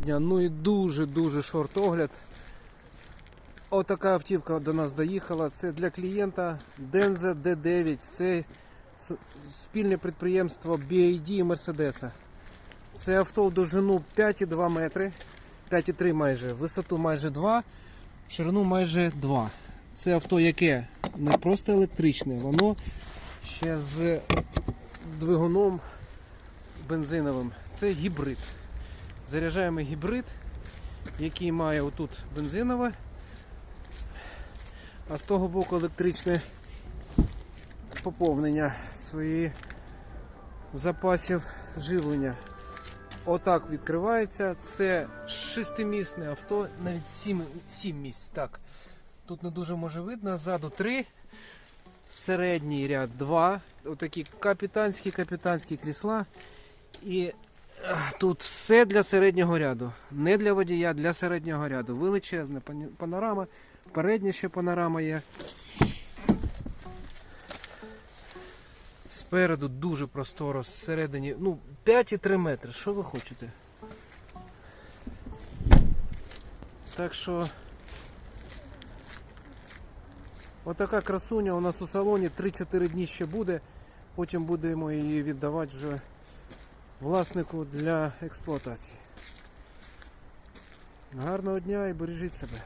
дня. Ну і дуже-дуже шорт огляд. Отака автівка до нас доїхала. Це для клієнта Denza D9. Це спільне підприємство BAD і Мерседеса. Це авто в довжину 5,2 метри, 5,3 майже, висоту майже 2, ширину майже 2. Це авто, яке не просто електричне, воно ще з двигуном бензиновим. Це гібрид. Заряджаємо гібрид, який має отут бензинове, а з того боку електричне поповнення своїх запасів живлення. Отак відкривається. Це шестимісне авто, навіть сім, сім місць. Так. Тут не дуже може видно. Ззаду три, середній ряд два. Отакі капітанські капітанські крісла. І тут все для середнього ряду. Не для водія, для середнього ряду. Величезна панорама. Передня ще панорама є. Спереду дуже просторо, зсередині, ну, 5,3 метри. Що ви хочете? Так що. Отака красуня у нас у салоні 3-4 дні ще буде. Потім будемо її віддавати вже власнику для експлуатації. Гарного дня і бережіть себе.